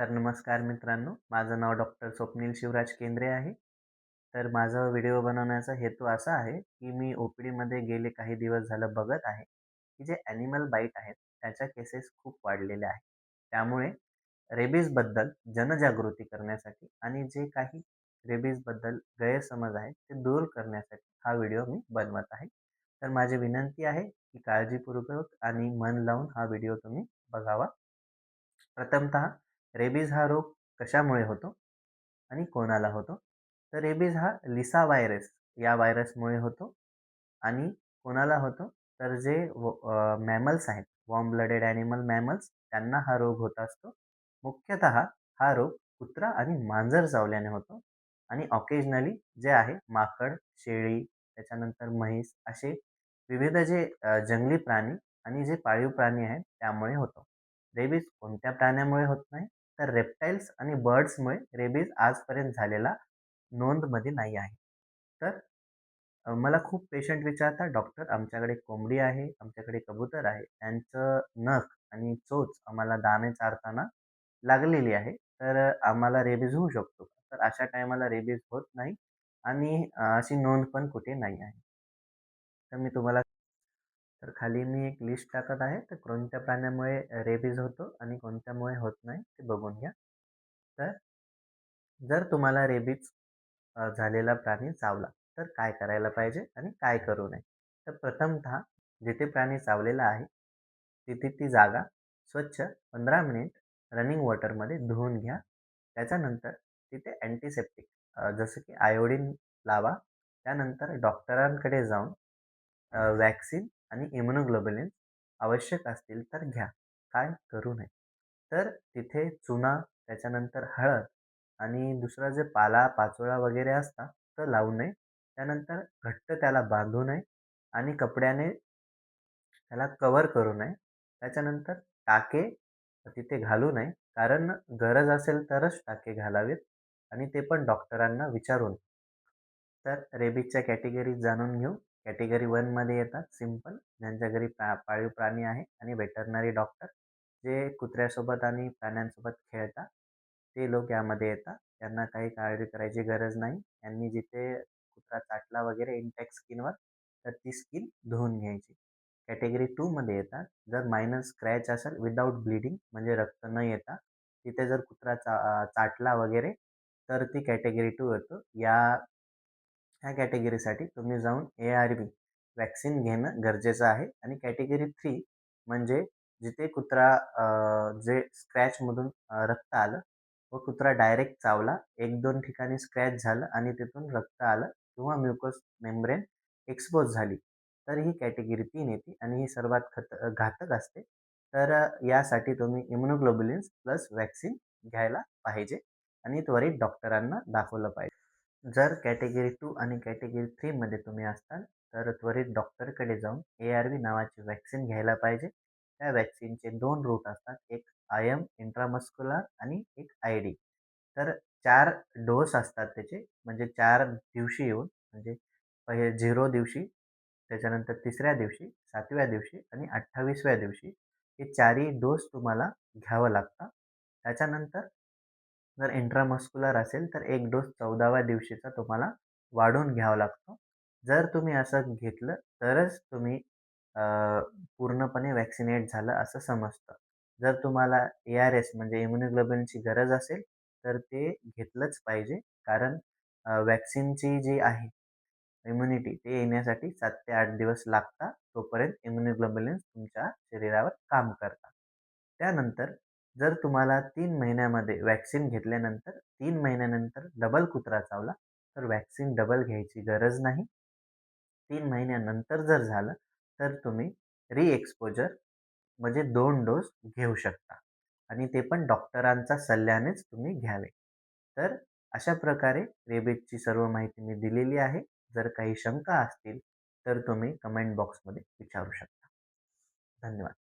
तर नमस्कार मित्रांनो माझं नाव डॉक्टर स्वप्नील शिवराज केंद्रे आहे. तर माझा व्हिडिओ बनवण्याचा हेतू असा आहे की मी ओ पी डीमध्ये गेले काही दिवस झालं बघत आहे की जे ॲनिमल बाईट आहेत त्याच्या केसेस खूप वाढलेल्या आहेत. त्यामुळे रेबीजबद्दल जनजागृती करण्यासाठी आणि जे काही रेबीजबद्दल गैरसमज आहेत ते दूर करण्यासाठी हा व्हिडिओ मी बनवत आहे. तर माझी विनंती आहे की काळजीपूर्वक आणि मन लावून हा व्हिडिओ तुम्ही बघावा. प्रथमतः रेबीज हा रोग कशामुळे होतो आणि कोणाला होतो? तर रेबीज हा लिसा व्हायरस या व्हायरसमुळे होतो आणि कोणाला होतो? तर जे मॅमल्स आहेत वॉर्म ब्लडेड ॲनिमल मॅमल्स त्यांना हा रोग होत असतो. मुख्यतः हा रोग कुत्रा आणि मांजर चावल्याने होतो आणि ऑकेजनली जे आहे माकड शेळी त्याच्यानंतर म्हैस असे विविध जे जंगली प्राणी आणि जे पाळीव प्राणी आहेत त्यामुळे होतो. रेबीज कोणत्या प्राण्यामुळे होत नाही? तर रेप्टाईल्स आणि बर्ड्समुळे रेबीज आजपर्यंत झालेला नोंदमध्ये नाही आहे. तर मला खूप पेशंट विचारतात. डॉक्टर आमच्याकडे कोंबडी आहे आमच्याकडे कबूतर आहे. त्यांचं नख आणि चोच आम्हाला दाणे चारताना लागलेली आहे. तर आम्हाला रेबीज होऊ शकतो तर अशा टायमाला रेबीज होत नाही आणि अशी नोंद पण कुठे नाही आहे. तर मी तुम्हाला तर खाली मी एक लिस्ट टाकत आहे. तर कोणत्या प्राण्यामुळे रेबीज होतो आणि कोणत्यामुळे होत नाही ते बघून घ्या. तर जर तुम्हाला रेबीज झालेला प्राणी चावला तर काय करायला पाहिजे आणि काय करू नये? तर प्रथमतः जिथे प्राणी चावलेला आहे तिथे ती जागा स्वच्छ पंधरा मिनिट रनिंग वॉटरमध्ये धुवून घ्या. त्याच्यानंतर तिथे अँटीसेप्टिक जसं की आयोडीन लावा. त्यानंतर डॉक्टरांकडे जाऊन वॅक्सिन आणि इम्युनोग्लोबुलिन आवश्यक असतील तर घ्या. काय करू नये. तर तिथे चुना त्याच्यानंतर हळद आणि दुसरा जे पाला पाचोळा वगैरे असतात तर लावू नये. त्यानंतर घट्ट त्याला बांधू नये आणि कपड्याने त्याला कवर करू नये. त्याच्यानंतर टाके तिथे घालू नये. कारण गरज असेल तरच टाके घालावेत आणि ते पण डॉक्टरांना विचारून. तर रेबीजच्या कॅटेगरीज जाणून घेऊ. कॅटेगरी वनमध्ये येतात सिंपल ज्यांच्या घरी पा पाळीव प्राणी आहे आणि व्हेटरनरी डॉक्टर जे कुत्र्यासोबत आणि प्राण्यांसोबत खेळतात ते लोक यामध्ये येतात. त्यांना काही काळजी करायची गरज नाही. त्यांनी जिथे कुत्रा चाटला वगैरे इंटॅक्ट स्किनवर तर ती स्किन धुवून घ्यायची. कॅटेगरी टूमध्ये येतात. जर मायनर स्क्रॅच असेल विदाऊट ब्लिडिंग म्हणजे रक्त न येता तिथे जर कुत्रा चा चाटला वगैरे तर ती कॅटेगरी टू येतो या ह्या कॅटेगरीसाठी तुम्ही जाऊन ए आर बी वॅक्सिन घेणं गरजेचं आहे. आणि कॅटेगरी थ्री म्हणजे जिथे कुत्रा जे स्क्रॅचमधून रक्त आलं व कुत्रा डायरेक्ट चावला. एक दोन ठिकाणी स्क्रॅच झालं आणि तिथून रक्त आलं किंवा म्युकोस मेम्ब्रेन एक्सपोज झाली. तर ही कॅटेगरी तीन येते आणि ही सर्वात खत घातक असते. तर यासाठी तुम्ही इम्युनोग्लोबुलिन्स प्लस वॅक्सिन घ्यायला पाहिजे आणि त्वरित डॉक्टरांना दाखवलं पाहिजे. जर कॅटेगरी टू आणि कॅटेगरी थ्रीमध्ये तुम्ही असताल तर त्वरित डॉक्टरकडे जाऊन ए आर व्ही नावाची वॅक्सिन घ्यायला पाहिजे. त्या वॅक्सिनचे दोन रूट असतात. एक आय एम इंट्रामस्क्युलर आणि एक आय डी. तर चार डोस असतात त्याचे. म्हणजे चार दिवशी येऊन म्हणजे पहिले झिरो दिवशी त्याच्यानंतर तिसऱ्या दिवशी सातव्या दिवशी आणि अठ्ठावीसव्या दिवशी हे चारही डोस तुम्हाला घ्यावं लागतं. त्याच्यानंतर जर इंट्रामस्क्युलर असेल तर एक डोस चौदाव्या दिवशीचा तुम्हाला वाढून घ्यावा लागतो. जर तुम्ही असं घेतलं तरच तुम्ही पूर्णपणे वॅक्सिनेट झालं असं समजतं. जर तुम्हाला ए आर एस म्हणजे इम्युनोग्लोबिनची गरज असेल तर ते घेतलंच पाहिजे. कारण वॅक्सिनची जी आहे इम्युनिटी ते येण्यासाठी सात ते आठ दिवस लागतात तोपर्यंत इम्युनोग्लोबुलिन्स तुमच्या शरीरावर काम करतात. त्यानंतर जर तुम्हाला तीन महिन्यामध्ये वॅक्सिन घेतल्यानंतर तीन महिन्यानंतर डबल कुत्रा चावला तर वॅक्सिन डबल घ्यायची गरज नाही. तीन महिन्यानंतर जर झालं तर तुम्ही रिएक्सपोजर म्हणजे दोन डोस घेऊ शकता. आणि ते पण डॉक्टरांचा सल्ल्यानेच तुम्ही घ्यावे. तर अशा प्रकारे रेबीजची सर्व माहिती मी दिलेली आहे. जर काही शंका असतील तर तुम्ही कमेंट बॉक्समध्ये विचारू शकता. धन्यवाद.